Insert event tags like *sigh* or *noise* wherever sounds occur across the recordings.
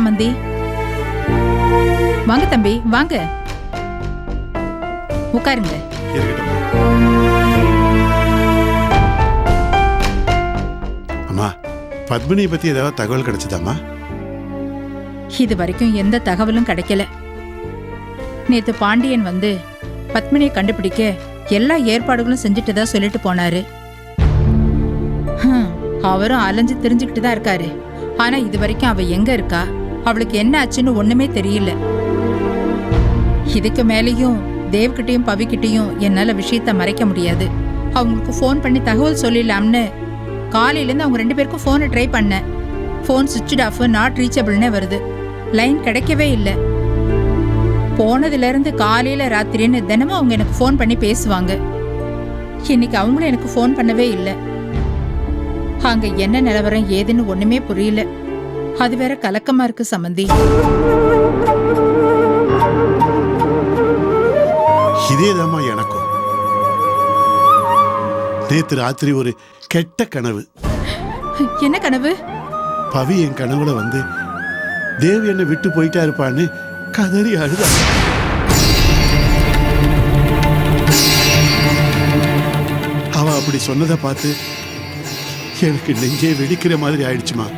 வாங்க சம்மந்தி வாங்க தம்பி வாங்க. உட்காருங்க. அம்மா பத்மினியை பத்தி ஏதாவது தகவல் கிடைச்சதாம்மா? இது வரைக்கும் எந்த தகவலும் கிடைக்கல. நேத்து பாண்டியன் வந்து பத்மினியை கண்டுபிடிக்க எல்லா ஏற்பாடுகளும் செஞ்சுட்டு சொல்லிட்டு போனாரு. அவரும் அலைஞ்சு தெரிஞ்சுக்கிட்டு தான் இருக்காரு. ஆனா இது வரைக்கும் அவ எங்க இருக்கா? அவளுக்கு என்ன ஆச்சுன்னு ஒண்ணுமே தெரியல. இதுக்கு மேலேயும் தேவ்கிட்டையும் பவிக்கிட்டையும் என்னால் விஷயத்த மறைக்க முடியாது. அவங்களுக்கு ஃபோன் பண்ணி தகவல் சொல்லிடலாம்னு காலையிலேருந்து அவங்க ரெண்டு பேருக்கும் ஃபோனை ட்ரை பண்ணேன். ஃபோன் சுவிட்ச் ஆஃப் நாட் ரீச்சபிள்னே வருது. லைன் கிடைக்கவே இல்லை. போனதுலேருந்து காலையில் ராத்திரின்னு தினமும் அவங்க எனக்கு ஃபோன் பண்ணி பேசுவாங்க. இன்னைக்கு அவங்களும் எனக்கு ஃபோன் பண்ணவே இல்லை. அங்கே என்ன நிலவரம் ஏதுன்னு ஒன்றுமே புரியல. அது வேற கலக்கமா இருக்கு சம்மந்தி இதேதாம்மா எனக்கும். நேத்து ராத்திரி ஒரு கெட்ட கனவு. என்ன கனவு? பவி என் கனவுல வந்து தேவ் என்னை விட்டு போயிட்டா இருப்பான்னு கதறி அழுதா. அவ அப்படி சொன்னதை பார்த்து எனக்கு நெஞ்சே வெடிக்கிற மாதிரி ஆயிடுச்சுமா.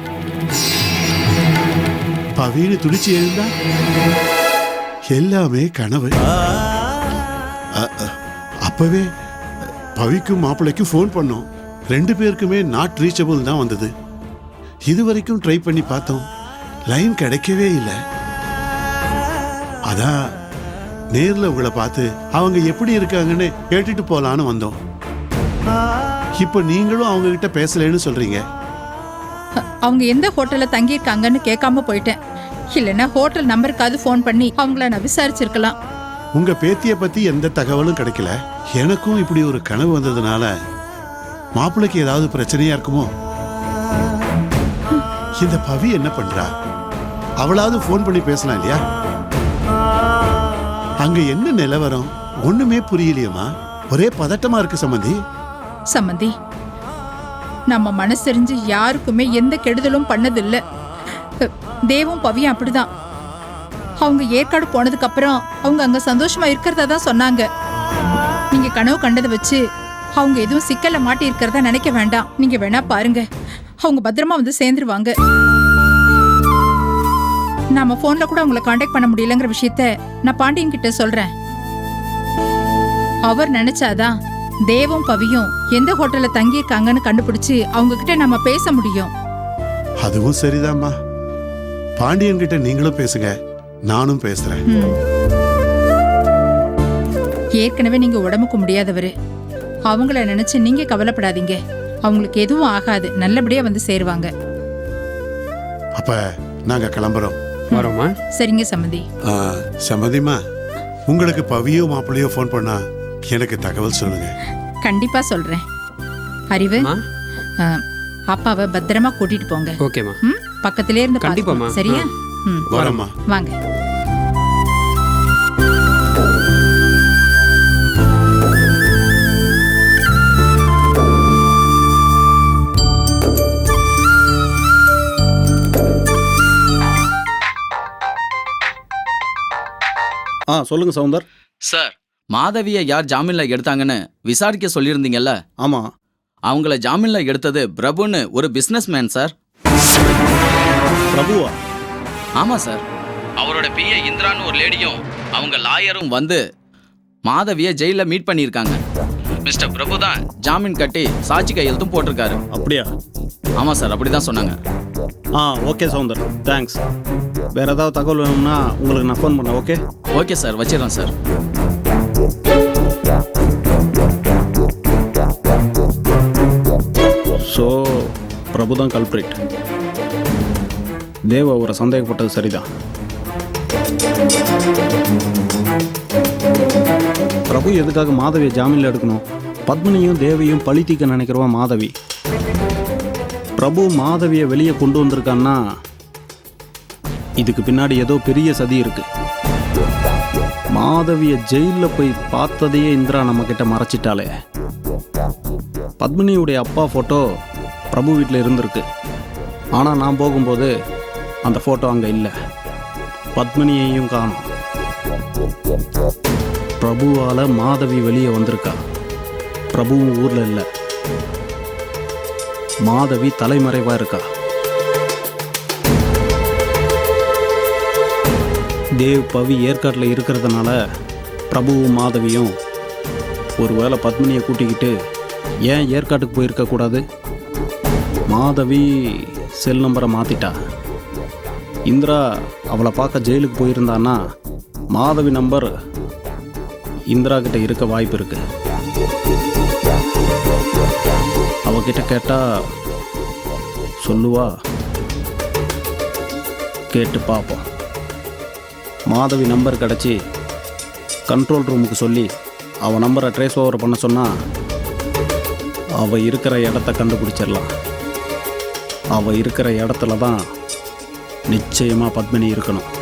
எழுந்தா? எல்லாமே கனவு. அ, அ, அப்பவே பவிக்கும் மாப்பிள்ளைக்கும் ஃபோன் பண்ணோம். ரெண்டு பேருக்குமே நாட் ரீச்சபிள் தான் வந்தது. இது வரைக்கும் ட்ரை பண்ணி பார்த்தோம். லைன் கிடைக்கவே இல்லை. அதான் நேர்ல உங்களை பார்த்து அவங்க எப்படி இருக்காங்கன்னு கேட்டுட்டு போலான்னு வந்தோம். இப்போ நீங்களும் அவங்க கிட்ட பேசலைன்னு சொல்றீங்க. அவங்க எந்த ஹோட்டல்ல தங்கியிருக்காங்கன்னு கேட்காம போயிட்டேன். இல்லைன்னா ஹோட்டல் நம்பருக்காவது ஃபோன் பண்ணி அவங்கள நான் விசாரிச்சிருக்கலாம். உங்க பேத்திய பத்தி எந்த தகவலும் கிடைக்கல. எனக்கும் இப்படி ஒரு கனவு வந்ததுனால மாப்பிள்ளைக்கு ஏதாவது பிரச்சனையா இருக்குமோ? இந்த பவி என்ன பண்றா? அவளாவது ஃபோன் பண்ணி பேசலாம் இல்லையா? அங்க என்ன நிலவரம்? ஒண்ணுமே புரியலையேம்மா. ஒரே பதட்டமா இருக்கு சம்பந்தி சம்மந்தி நம்ம மனசெரிஞ்சு யாருக்குமே எந்த கெடுதலும் பண்ணதில்ல. தேவும் பவியும் அப்படிதான். அவங்க ஏற்காடு போனதுக்கு அப்புறம் அவங்க அங்க சந்தோஷமா இருக்கிறதா தான் சொன்னாங்க. நீங்க கனவு கண்டதை வச்சு அவங்க எதுவும் சிக்கல்ல மாட்டி இருக்கிறதா நினைக்க வேண்டாம். நீங்க வேணா பாருங்க. அவங்க பத்திரமா வந்து சேர்ந்துருவாங்க. நாம போன்ல கூட அவங்கள காண்டாக்ட் பண்ண முடியலங்கிற விஷயத்த நான் பாண்டியன் கிட்ட சொல்றேன். அவர் நினைச்சாதான் தேவும் பவியும் எந்த ஹோட்டல்ல தங்கியிருக்காங்கன்னு கண்டுபிடிச்சு அவங்க கிட்ட நம்ம பேச முடியும். அதுவும் சரிதாம்மா. பாண்டியன் கிட்ட நீங்களும் பேசுங்க நானும் பேசுறேன். ஏற்கனவே நீங்க உடம்புக்கு முடியாதவரு. அவங்கள நினைச்சு நீங்க கவலைப்படாதீங்க. அவங்களுக்கு எதுவும் ஆகாது. நல்லபடியா வந்து சேருவாங்க. அப்ப நாங்க கிளம்புறோம். வரோம்மா சரிங்க சம்மந்தி ஆ, சம்மதிம்மா உங்களுக்கு பவியோ மாப்பிள்ளையோ ஃபோன் பண்ணா எனக்கு தகவல் சொல்லுங்க. கண்டிப்பா சொல்றேன். அறிவு? அப்பாவை பத்திரமா கூட்டிட்டு போங்க. ஓகேம்மா. ம்? பக்கத்திலே இருந்து கண்டிப்பாம்மா. சரியா? ம். வரம்மா. வாங்க. ஆ சொல்லுங்க சவுந்தர். சார் மாதவியை யார் ஜாமீன்ல எடுத்தாங்கன்னு விசாரிக்க சொல்லியிருந்தீங்கல்ல? ஆமாம் அவங்கள ஜாமீன்ல எடுத்தது பிரபுன்னு ஒரு பிசினஸ் மேன் சார். பிரபுவா? ஆமா சார். அவரோட பிஏ இந்திரான்னு ஒரு லேடியும் அவங்க லாயரும் வந்து மாதவியை ஜெயிலில் மீட் பண்ணியிருக்காங்க. மிஸ்டர் பிரபு தான் ஜாமீன் கட்டி சாட்சி கையெழுத்தும் போட்டிருக்காரு. அப்படியா? ஆமா சார். அப்படிதான் சொன்னாங்க. ஆ ஓகே சவுந்தர். தேங்க்ஸ் வேற ஏதாவது தகவல் வேணும்னா உங்களுக்கு நான் ஃபோன் பண்ணேன் ஓகே ஓகே சார். வச்சிடறேன் சார். ஸோ பிரபு தான் கல்பிரிட் தேவ அவரை சந்தேகப்பட்டது சரிதான். பிரபு எதுக்காக மாதவியை ஜாமீனில் எடுக்கணும்? பத்மினியும் தேவியும் பழி தீர்க்க நினைக்கிறவா மாதவி? பிரபு மாதவியை வெளியே கொண்டு வந்திருக்கான்னா இதுக்கு பின்னாடி ஏதோ பெரிய சதி இருக்கு. மாதவியை ஜெயிலில் போய் பார்த்ததையே இந்திரா நம்ம கிட்ட மறைச்சிட்டாளே. பத்மினியுடைய அப்பா ஃபோட்டோ பிரபு வீட்டில் இருந்திருக்கு. ஆனால் நான் போகும்போது அந்த ஃபோட்டோ அங்கே இல்லை. பத்மினியையும் காணும். பிரபுவால் மாதவி வெளியே வந்திருக்கா. பிரபுவும் ஊரில் இல்லை. மாதவி தலைமறைவாக இருக்கா. தேவ் பவி ஏற்காட்டில் இருக்கிறதுனால பிரபுவும் மாதவியும் ஒருவேளை பத்மினியை கூட்டிக்கிட்டு ஏன் ஏற்காட்டுக்கு போயிருக்கக்கூடாது மாதவி செல் நம்பரை மாற்றிட்டா இந்திரா அவளை பார்க்க ஜெயிலுக்கு போயிருந்தான்னா மாதவி நம்பர் இந்திரா கிட்ட இருக்க வாய்ப்பு இருக்கு. அவகிட்ட கேட்டா சொல்லுவா. கேட்டு பார்ப்போம். மாதவி நம்பர் கிடச்சி கண்ட்ரோல் ரூமுக்கு சொல்லி அவன் நம்பரை ட்ரேஸ் ஓவர் பண்ண சொன்னால் அவள் இருக்கிற இடத்த கண்டுபிடிச்சிடலாம். அவள் இருக்கிற இடத்துல தான் நிச்சயமாக பத்மினி இருக்கணும்.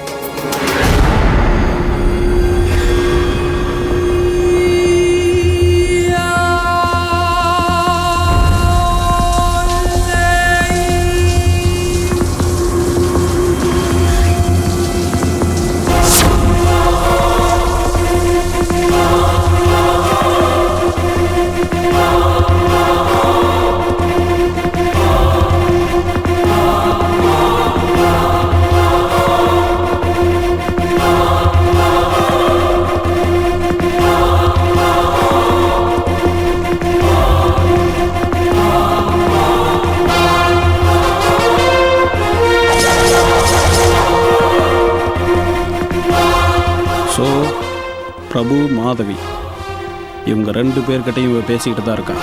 இவங்க ரெண்டு பேர்கிட்டையும் இவ பேசிக்கிட்டு தான் இருக்கா.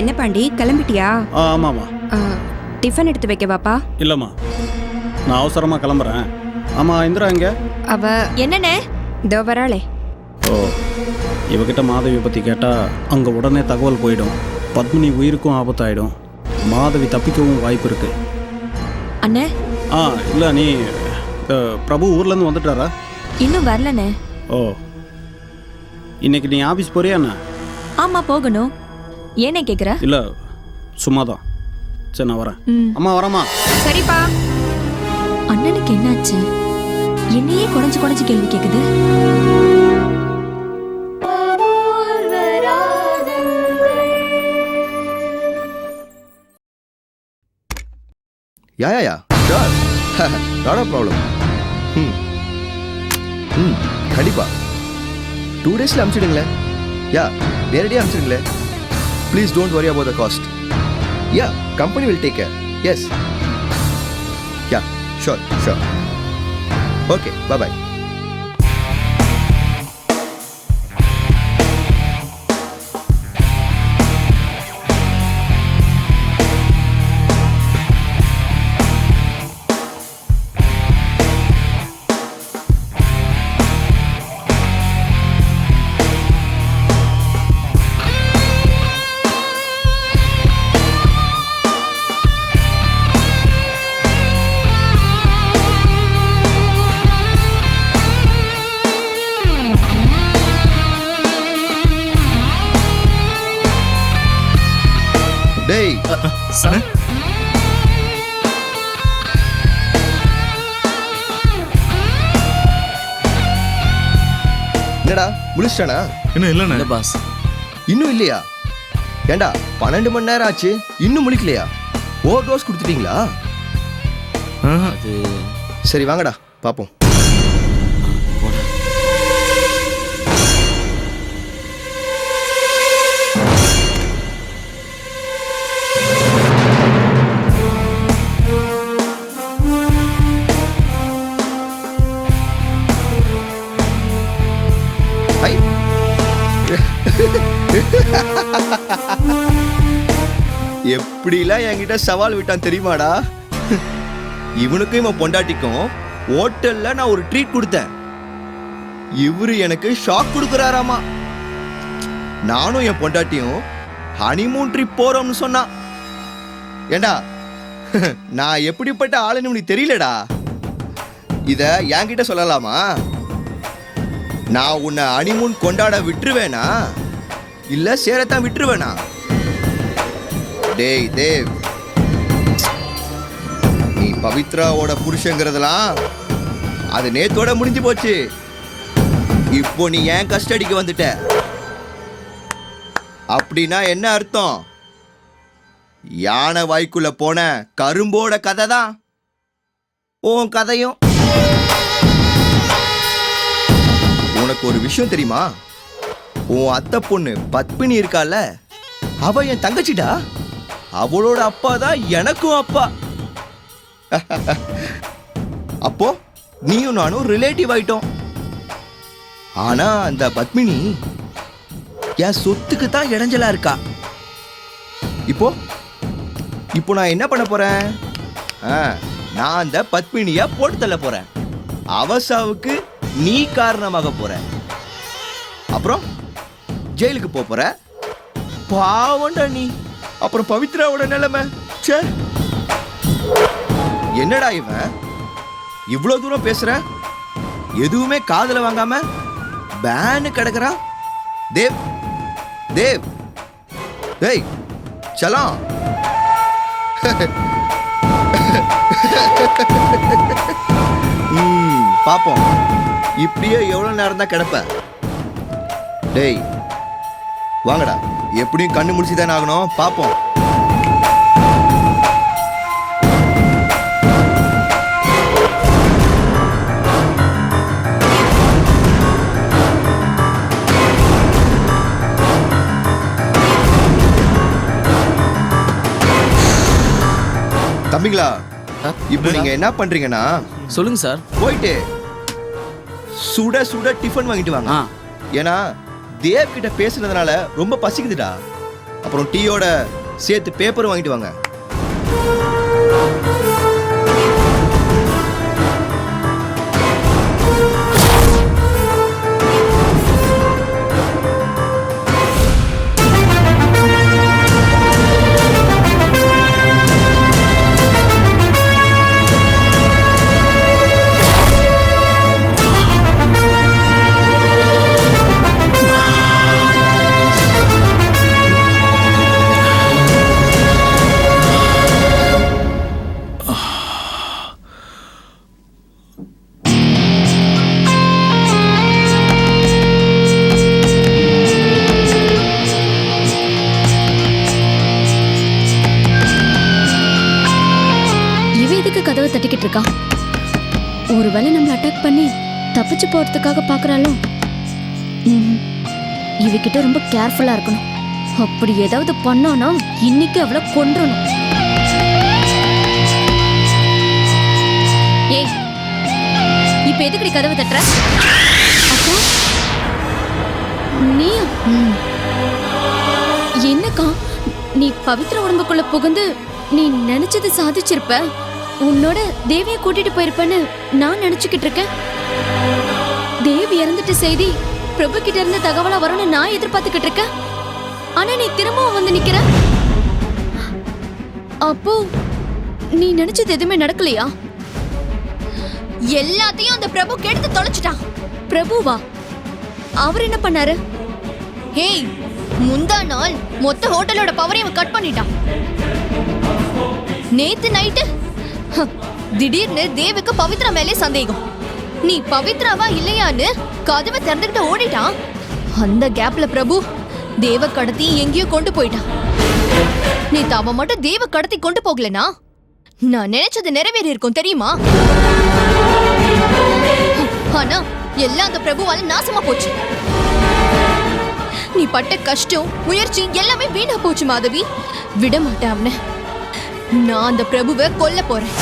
என்ன பாண்டி கிளம்பிட்டியா? ஆ ஆமாம்மா. டிஃபன் எடுத்து வைக்கவாப்பா? இல்லைம்மா. நான் அவசரமாக கிளம்புறேன். ஆமாம் இந்திரா எங்க? அவ என்னண்ணே? இதோ வராளே. ஓ. இவகிட்ட மாதவி பற்றி கேட்டால் அங்கே உடனே தகவல் போயிடும். பத்மினி உயிருக்கும் ஆபத்தாயிடும். மாதவி தப்பிக்கவும் வாய்ப்பு இருக்கு. அண்ணே? ஆ இல்லை நீ பிரபு ஊர்லேருந்து வந்துட்டாரா? இன்னும் வரலண்ணே. ஓ. இன்னைக்கு நீ ஆஃபீஸ் போறியா என்ன? ஆமா போகணும். ஏனே கேக்குற? இல்லை சும்மா தான் சரி நான் வரேன். அம்மா வரேம்மா. சரிப்பா. அண்ணனுக்கு என்னாச்சு? என்னையே குறைஞ்சு குறைஞ்சு கேள்வி கேக்குது. Ya ya ya sure not a problem hmm hmm கண்டிப்பாக டூ டேஸில் அனுப்பிச்சிடுங்களேன் யா நேரடியாக அனுப்பிச்சிடுங்களேன் please don't worry about the cost ya company will take care yes ya sure sure okay bye bye என்னடா? முடிச்சிட்டானா இன்னும் இல்லைண்ணே. இல்லை பாஸ் இன்னும் இல்லையா? ஏண்டா பன்னெண்டு மணி நேரம் ஆச்சு இன்னும் முழிக்கலையா? ஓவர் டோஸ் கொடுத்துட்டீங்களா. அது சரி வாங்கடா பார்ப்போம் எப்படிலாம் என்கிட்ட சவால் விட்டான் தெரியுமாடா? இவனுக்கும் இவன் பொண்டாட்டிக்கும் ஹோட்டல்ல நான் ஒரு ட்ரீட் கொடுத்தேன். இவரு எனக்கு ஷாக் கொடுக்குறாராமா? நானும் என் பொண்டாட்டியும் ஹனிமூன் ட்ரிப் போறோம்னு சொன்னான் ஏண்டா நான் எப்படிப்பட்ட ஆளுன்னு உனக்கு தெரியலடா. இத என்கிட்ட சொல்லலாமா? நான் உன்னை ஹனிமூன் கொண்டாட விட்டுருவேனா? இல்ல சேரத்தான் விட்டுருவேனா? டேய் தேவ். நீ பவித்ராவோட புருஷங்கிறதெல்லாம் அது நேத்தோட முடிஞ்சு போச்சு. இப்போ நீ ஏன் கஸ்டடிக்கு வந்துட்ட? அப்படின்னா என்ன அர்த்தம்? யானை வாய்க்குள்ள போன கரும்போட கதை தான் உன் கதையும். உனக்கு ஒரு விஷயம் தெரியுமா? உன் அத்தை பொண்ணு பத்மினி இருக்கால அவ என் தங்கச்சிடா. அவளோட அப்பா தான் எனக்கும் அப்பா. *laughs* அப்போ நீயும் நானும் ரிலேட்டிவ் ஆயிட்டோம். ஆனா அந்த பத்மினி என் சொத்துக்கு தான் இடைஞ்சலா இருக்கா. இப்போ இப்போ நான் என்ன பண்ண போறேன்? ஆ, நான் அந்த பத்மினிய போட்டு தள்ள போறேன். அவசாவுக்கு நீ காரணமாக போற. அப்புறம்? ஜெயிலுக்கு போற? பாவண்டா நீ அப்புறம் பவித்ராவோட நிலைமை ச்சே. என்னடா இவன்? இவ்வளோ தூரம் பேசுற? எதுவுமே காதில் வாங்காம பேனு கிடக்குறான். தேவ் தேவ். டேய் சலாம். ம், பாப்போம். இப்படியே எவ்வளோ நேரம் தான் கிடப்ப? டேய் வாங்கடா. எப்படியும் கண்ணு முடிச்சு தானே ஆகணும். பாப்போம். தம்பிங்களா இப்போ நீங்க என்ன பண்றீங்கன்னா சொல்லுங்க சார். போயிட்டு சுட சுட டிஃபன் வாங்கிட்டு வாங்க. ஏன்னா தேவ் கிட்ட பேசுனதுனால ரொம்ப பசிக்குதுடா. அப்புறம் டீயோட சேர்த்து பேப்பர் வாங்கிட்டு வாங்க. தப்பிச்சு போறதுக்காக பாக்குறாளோ? இவகிட்ட ரொம்ப கேர்ஃபுல்லா இருக்கணும். அப்படி ஏதாவது பண்ணானா இன்னைக்கு அவளை கொன்றணும். ஏய் இப்ப எதுக்குடி கதவை தட்டுற? அப்போ நீ என்னக்கா நீ பவித்ர உடம்புக்குள்ள புகுந்து நீ நினைச்சது சாதிச்சிருப்ப? உன்னோட தேவியை கூட்டிட்டு போயிருப்பேன்னு நான் நினைச்சுக்கிட்டு இருக்கேன். தேவி இறந்துட்டு செய்தி பிரபு கிட்ட இருந்து தகவலா வரும்னு நான் எதிர்பார்த்துக்கிட்டு இருக்கேன். ஆனா நீ திரும்பவும் வந்து நிக்கிற? அப்போ நீ நினைச்சது எதுவுமே நடக்கலையா? எல்லாத்தையும் அந்த பிரபு கெடுத்து தொலைச்சிட்டான். பிரபுவா? அவர் என்ன பண்ணாரு? ஹேய் முந்தா நாள் மொத்த ஹோட்டலோட பவரையும் கட் பண்ணிட்டான். நேத்து நைட்டு திடீர்னு தேவுக்கு பவித்ரா மேலே சந்தேகம். நீ பவித்ராவா இல்லையான்னு கதவை திறந்துகிட்டு ஓடிட்டான். அந்த கேப்ல பிரபு தேவ கடத்தி எங்கேயோ கொண்டு போயிட்டான். நீ அவன் மட்டும் தேவ கடத்தி கொண்டு போகலனா? நான் நினைச்சது நிறைவேறி இருக்கும் தெரியுமா? ஆனா எல்லாம் அந்த பிரபுவால நாசமா போச்சு. நீ பட்ட கஷ்டம் முயற்சி எல்லாமே வீணா போச்சு மாதவி. விட மாட்டேன் அவனை. நான் அந்த பிரபுவை கொல்ல போறேன்.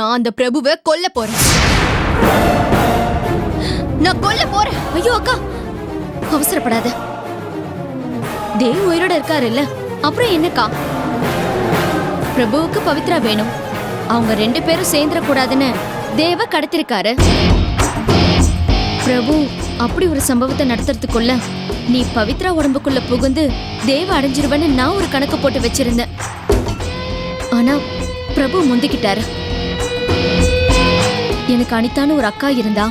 நான் அந்த பிரபுவை கொல்ல போறேன். நான் கொல்ல போறேன். ஐயோ அக்கா. அவசரப்படாத. தேவ் உயிரோட இருக்காரு இல்ல அப்புறம் என்னக்கா? பிரபுவுக்கு பவித்ரா வேணும். அவங்க ரெண்டு பேரும் சேர்ந்துடக்கூடாதுன்னு தேவ கடத்திருக்காரு. பிரபு அப்படி ஒரு சம்பவத்தை நடத்துறதுக்குள்ள நீ பவித்ரா உடம்புக்குள்ள புகுந்து தேவ அடைஞ்சிருவன்னு நான் ஒரு கணக்கு போட்டு வச்சிருந்தேன். ஆனா பிரபு முந்திக்கிட்டாரு. எனக்கு அனிதான்னு ஒரு அக்கா இருந்தா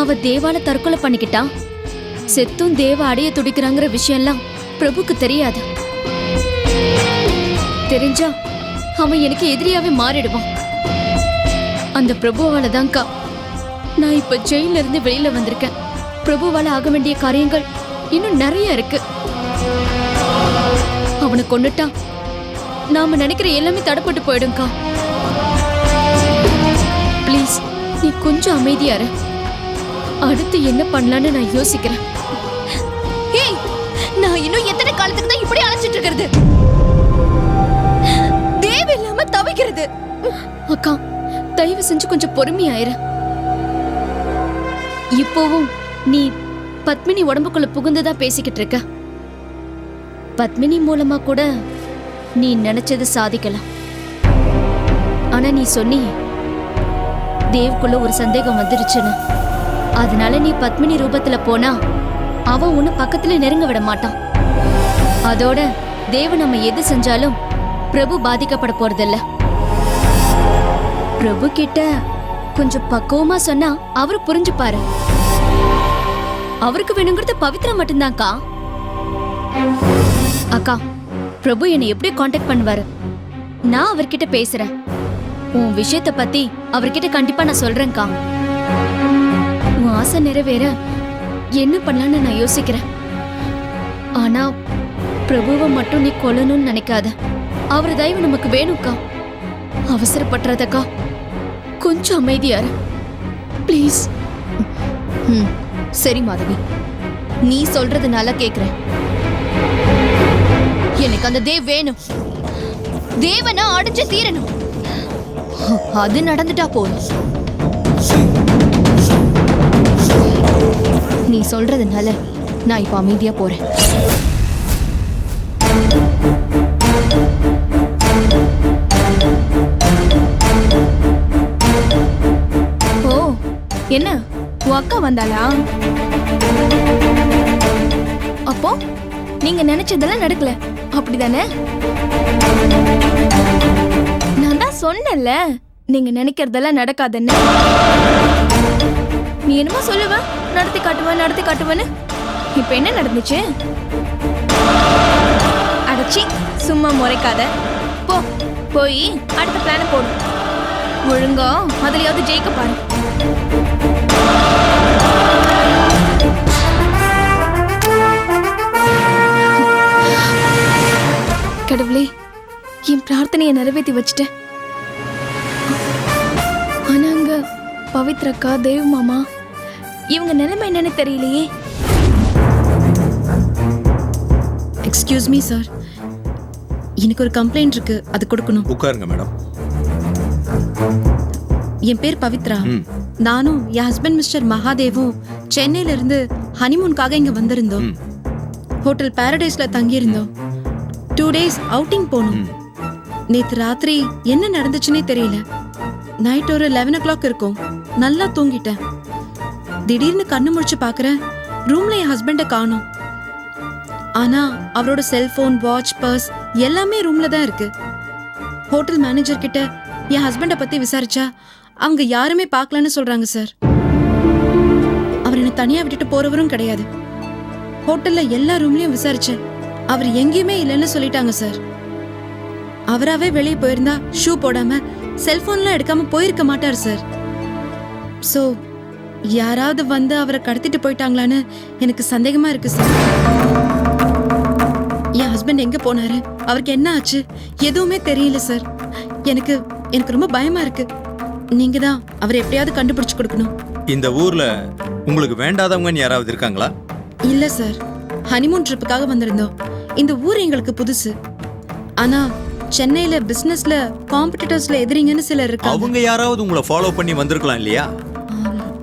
அவ தேவால தற்கொலை பண்ணிக்கிட்டா செத்தும் தேவ அடைய துடிக்கிறாங்கிற விஷயம்லாம் பிரபுக்கு தெரியாது. தெரிஞ்சா அவன் எனக்கு எதிரியாவே மாறிடுவான். அந்த பிரபுவால தான்க்கா நான் இப்ப ஜெயில இருந்து வெளியில வந்திருக்கேன். பிரபுவால ஆக வேண்டிய காரியங்கள் இன்னும் நிறைய இருக்கு. அவனை கொன்னுட்டா நாம நினைக்கிற எல்லாமே தடப்பட்டு போயிடும்க்கா. ப்ளீஸ் நீ கொஞ்சம் அமைதியாரு அடுத்து என்ன பண்ணலான்னு நான் யோசிக்கிறேன். ஏய் நான் இன்னும் எத்தனை காலத்துக்கு தான் இப்படி அழைச்சிட்டு இருக்கிறது? தேவையில்லாம தவிக்கிறது. அக்கா தயவு செஞ்சு கொஞ்சம் பொறுமையாயிரு. இப்போவும் நீ பத்மினி உடம்புக்குள்ள புகுந்ததா பேசிக்கிட்டு இருக்க? பத்மினி மூலமா கூட நீ நினைச்சது சாதிக்கலாம். ஆனா நீ சொன்னி தேவ்குள்ள ஒரு சந்தேகம் வந்துருச்சுன்னு. அதனால நீ பத்மினி ரூபத்துல போனா அவன் உன்னை பக்கத்துல நெருங்க விட மாட்டான். அதோட தேவ நம்ம எது செஞ்சாலும் பிரபு பாதிக்கப்பட போறதில்ல. பிரபு கிட்ட கொஞ்சம் பக்குவமா சொன்னா அவரு புரிஞ்சுப்பாரு. அவருக்கு வேணுங்கிறது பவித்ரா மட்டும்தான்க்கா. அக்கா பிரபு என்னை எப்படி காண்டாக்ட் பண்ணுவாரு. நான் அவர்கிட்ட பேசுறேன். உன் விஷயத்த பத்தி அவர்கிட்ட கண்டிப்பா நான் சொல்றேன்க்கா. உன் ஆசை நிறைவேற என்ன பண்ணலான்னு நான் யோசிக்கிறேன். ஆனா பிரபுவை மட்டும் நீ கொல்லணும்னு நினைக்காத. அவர் தயவு நமக்கு வேணும்க்கா. அவசரப்படுறதக்கா. கொஞ்சம் அமைதியாரு ப்ளீஸ் ம் சரி மாதவி. நீ சொல்றதுனால கேக்குறேன். எனக்கு அந்த தேவ் வேணும். தேவனை அடிச்சு தீரணும். அது நடந்துட்டா போதும். நீ சொல்றதுனால நான் இப்ப அமைதியா போறேன். ஓ என்ன? உன் அக்கா வந்தாளா? அப்போ நீங்க நினைச்சதெல்லாம் நடக்கல. அப்படிதானே? நான் சொன்னேன்ல நீங்க நினைக்கிறதெல்லாம் நடக்காதுன்னு. நீ என்னமோ சொல்லுவ நடத்தி காட்டுவேன் நடத்தி காட்டுவேன்னு. இப்ப என்ன நடந்துச்சு? அடைச்சி சும்மா முறைக்காத. போ போய் அடுத்த பிளான போடு. ஒழுங்கா அதுலயாவது ஜெயிக்க பாரு. கடவுளே என் பிரார்த்தனையை நிறைவேற்றி வச்சுட்டேன். பவித்ரக்கா தேவ் மாமா இவங்க நிலைமை என்னன்னு தெரியலையே. எக்ஸ்கியூஸ் மீ சார் எனக்கு ஒரு கம்ப்ளைண்ட் இருக்கு. அது கொடுக்கணும். உட்காருங்க மேடம் என் பேர் பவித்ரா. நானும் என் ஹஸ்பண்ட் மிஸ்டர் மகாதேவும் சென்னையில இருந்து ஹனிமூனுக்காக இங்க வந்திருந்தோம். ஹோட்டல் பாரடைஸ்ல தங்கியிருந்தோம். டூ டேஸ் அவுட்டிங் போனோம். நேத்து ராத்திரி என்ன நடந்துச்சுன்னே தெரியல. நைட் ஒரு லெவன் ஓ கிளாக் இருக்கும். நல்லா தூங்கிட்டேன். திடீர்னு கண்ணு முழிச்சு பாக்குறேன். ரூம்ல என் ஹஸ்பண்டை காணோம். ஆனா அவரோட செல்போன் வாட்ச் பர்ஸ் எல்லாமே ரூம்ல தான் இருக்கு. ஹோட்டல் மேனேஜர் கிட்ட என் ஹஸ்பண்டை பத்தி விசாரிச்சா அவங்க யாருமே பார்க்கலன்னு சொல்றாங்க சார் அவர் என்னை தனியா விட்டுட்டு போறவரும் கிடையாது. ஹோட்டல்ல எல்லா ரூம்லயும் விசாரிச்சேன். அவர் எங்கேயுமே இல்லைன்னு சொல்லிட்டாங்க சார் அவராவே வெளியே போயிருந்தா ஷூ போடாம செல்போன்லாம் எடுக்காம போயிருக்க மாட்டார் சார் சோ யாராவது வந்து அவரை கடத்திட்டு போயிட்டாங்களான்னு எனக்கு சந்தேகமா இருக்கு சார் என் ஹஸ்பண்ட் எங்க போனாரு? அவருக்கு என்ன ஆச்சு? எதுவுமே தெரியல சார் எனக்கு எனக்கு ரொம்ப பயமா இருக்கு. நீங்க தான் அவரை எப்படியாவது கண்டுபிடிச்சு கொடுக்கணும். இந்த ஊர்ல உங்களுக்கு வேண்டாதவங்கன்னு யாராவது இருக்காங்களா? இல்ல சார் ஹனிமூன் ட்ரிப்புக்காக வந்திருந்தோம். இந்த ஊர் எங்களுக்கு புதுசு. ஆனா சென்னையில பிசினஸ்ல காம்படிட்டர்ஸ்ல எதிரிங்கன்னு சிலர் இருக்காங்க. அவங்க யாராவது உங்களை ஃபாலோ பண்ணி வந்திருக்கலாம் இல்லையா?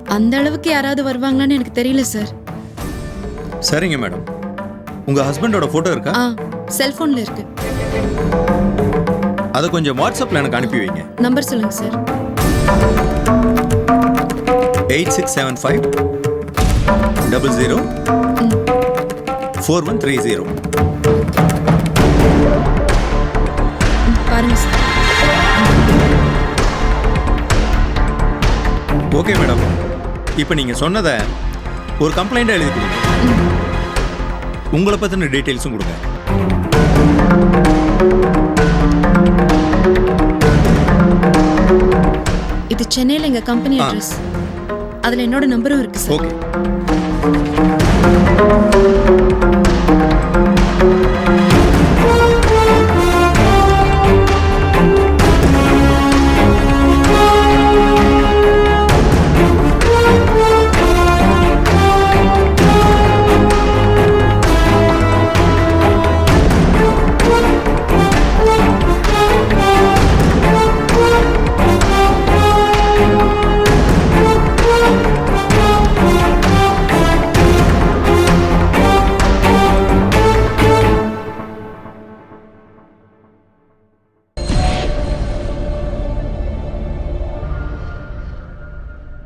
அந்த அளவுக்கு யாராவது வருவாங்களான்னு எனக்கு தெரியல சார் சரிங்க மேடம் உங்க ஹஸ்பண்டோட போட்டோ இருக்கா? ஆ செல்போன்ல இருக்கு. அதை கொஞ்சம் வாட்ஸ்அப்ல எனக்கு அனுப்பி வைங்க. நம்பர் சொல்லுங்க sir eight six seven five double zero four one three zero பாருங்க சார் ஓகே மேடம் இப்போ நீங்கள் சொன்னதை ஒரு கம்ப்ளைண்ட்டாக எழுதி கொடுங்க. உங்களை பற்றின டீட்டெயில்ஸும் கொடுங்க. இது சென்னையில் எங்க கம்பெனி. அட்ரஸ் அதுல என்னோட நம்பரும் இருக்கு சார் ஓகே